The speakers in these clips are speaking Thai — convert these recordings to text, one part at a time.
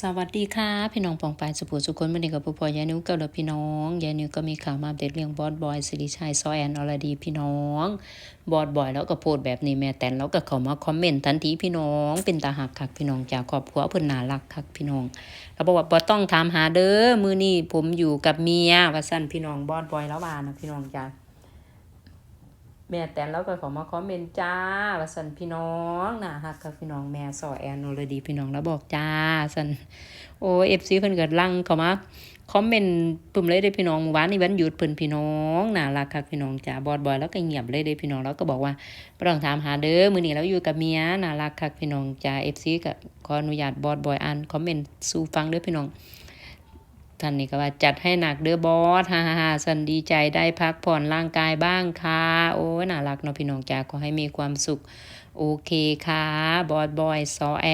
สวัสดีค่ะ พี่น้องปองปายสุภูสุคนวันนี้กับพ่อพ่อยานิวกับพี่น้องยานิวก็มีข่าวมาอัปเดตเรื่องบอสบอยสิริชัยซอแอนอรดีพี่น้องบอสบอยแล้วก็โพสต์แบบนี้แม่แตนแล้วก็เขามาคอมเมนต์ทันทีพี่น้อง เป็นตาหักคักพี่น้องจากครอบครัวเพิ่อนน่ารักคักพี่น้องแล้วบอกว่าบ่ต้องถามหาเด้อมื้อนี้ผมอยู่กับเมียว่าซั่นพี่น้องบอสบอยแล้วว่านะพี่น้องจ้า แม่แตนแล้วก็ขอมาคอมเมนต์จ้าว่าสันพี่น้องนะฮักกับพี่น้องแม่สอแอนโนรดีพี่น้องแล้วบอกจ้าสันโอ้เอฟซีเพิ่นเกิดลังเขามาคอมเมนต์ปุ่มเลยเด้พี่น้องเมื่อวานนี้วันหยุดเพิ่นพี่น้องน่ารักคักพี่น้องจ้าบอดบอยแล้วก็เงียบเลยเด้พี่น้องแล้วก็บอกว่าบ่ต้องถามหาเด้อมื้อนี้เราอยู่กับเมียน่ารักคักพี่น้องจ้า FC ก็ขออนุญาตบอดบอยอ่านคอมเมนต์สู่ฟังเด้อพี่น้อง ท่านนี่ก็ว่าจัดให้หนักเด้อบอสฮ่าฮ่าสันดีใจได้พักผ่อนร่างกายบ้างค่ะโอ้ยน่ารักเนาะพี่น้องจ๋าขอให้มีความสุขโอเคค่ะบอสบอยซอแอ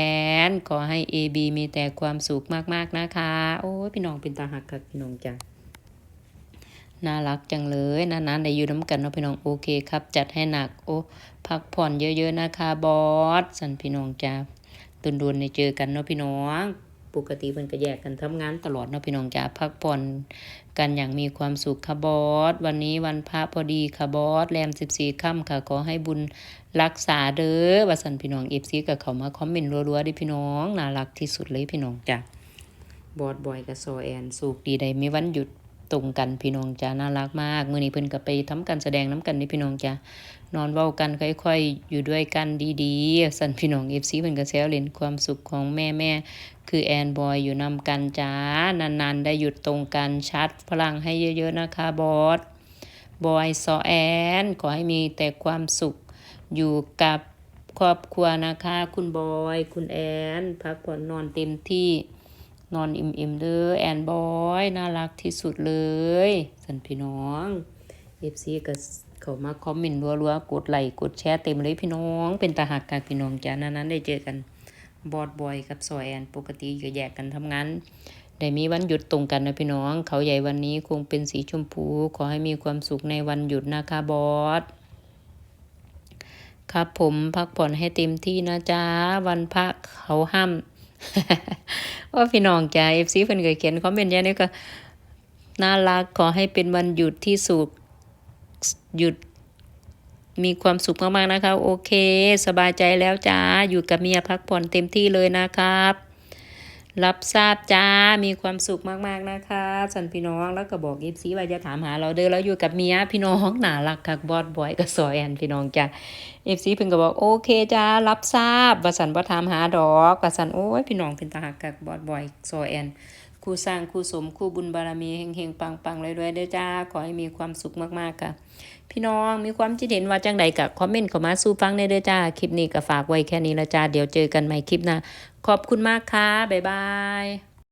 นขอให้เอบีมีแต่ความสุขมากๆนะคะ โอ้ยพี่น้องเป็นตาหักค่ะพี่น้องจ๋าน่ารักจังเลยนานๆได้อยู่น้ำกันเนาะพี่น้องโอเคครับ จัดให้หนักโอ้พักผ่อนเยอะๆนะคะบอสสันพี่น้องจ๋าตุนดวนในเจอกันเนาะพี่น้อง ปกติเพิ่นก็แยกกันทำงานตลอดเนาะพี่น้องจ๋าพักผ่อนกันอย่างมีความสุขค่ะบอสวันนี้วันพระพอดีค่ะบอสแรม 14ค่ำค่ะขอให้บุญรักษาเด้อว่าสันพี่น้อง FC ก็เข้ามาคอมเมนต์รัวๆเด้พี่น้องน่ารักที่สุดเลยพี่น้องจ้ะบอสบอยกับโซแอนสุขดีได้มีวันหยุด ตรงกันพี่น้องจ้าน่ารักมากมื้อนี้เพิ่นก็ไปทำการแสดงน้ำกันนี่พี่น้องจ้านอนเว้ากันค่อยๆ อยู่ด้วยกันดีๆ สันพี่น้อง FC เพิ่นก็แซวเล่นความสุขของแม่ๆคือแอนบอยอยู่นำกันจ้านานๆ ได้หยุดตรงกันชัดพลังให้เยอะๆนะคะบอสบอยซอแอนขอให้มีแต่ความสุขอยู่กับครอบครัวนะคะ คุณบอย คุณแอน พักผ่อนนอนเต็มที่ นอนอิ่มๆเด้อแอนบอยน่ารักที่สุดเลยสันพี่น้องเอฟซีก็เขามาคอมเมนต์รัวๆ กดไลค์กดแชร์เต็มเลยพี่น้อง เป็นตาหักกับพี่น้องจ้านั้นๆได้เจอกันบอดบอยกับซอยแอนปกติก็แยกกันทำงานได้มีวันหยุดตรงกันนะพี่น้อง เขาใหญ่วันนี้คงเป็นสีชมพู ขอให้มีความสุขในวันหยุดนะคะบอสครับผมพักผ่อนให้เต็มที่นะจ๊ะ วันพระเขาห้าม ว่าพี่น้องจ้าเอฟซีเพิ่นเคยเขียนคอมเมนต์ยังนี่ก็น่ารักขอให้เป็นวันหยุดที่สุขหยุดมีความสุขมากๆนะคะ โอเค สบายใจแล้วจ้าอยู่กับเมียพักผ่อนเต็มที่เลยนะครับ รับทราบจ้า มีความสุขมากๆนะคะสันพี่น้องแล้วก็บอกเอฟซีว่าจะถามหาเราเด้อแล้วอยู่กับเมียพี่น้องหนาลักคักบอดบอยก็ซอยแอนพี่น้องจ้าเอฟซีเพิ่งก็บอกโอเคจ้ารับทราบว่าสันว่าถามหาดอกว่าสันโอ้ยพี่น้องเป็นตาหักกับบอดบอยซอยแอน คู่สร้างคู่สมคู่บุญบารมีเฮงๆปังๆเลยๆเด้อจ้า ขอให้มีความสุขมากๆค่ะ พี่น้องมีความคิดเห็นว่าจังใดก็คอมเมนต์เข้ามาสู้ฟังได้เด้อจ้า คลิปนี้ก็ฝากไว้แค่นี้ละจ้า เดี๋ยวเจอกันใหม่คลิปหน้าขอบคุณมากค่ะบ๊ายบาย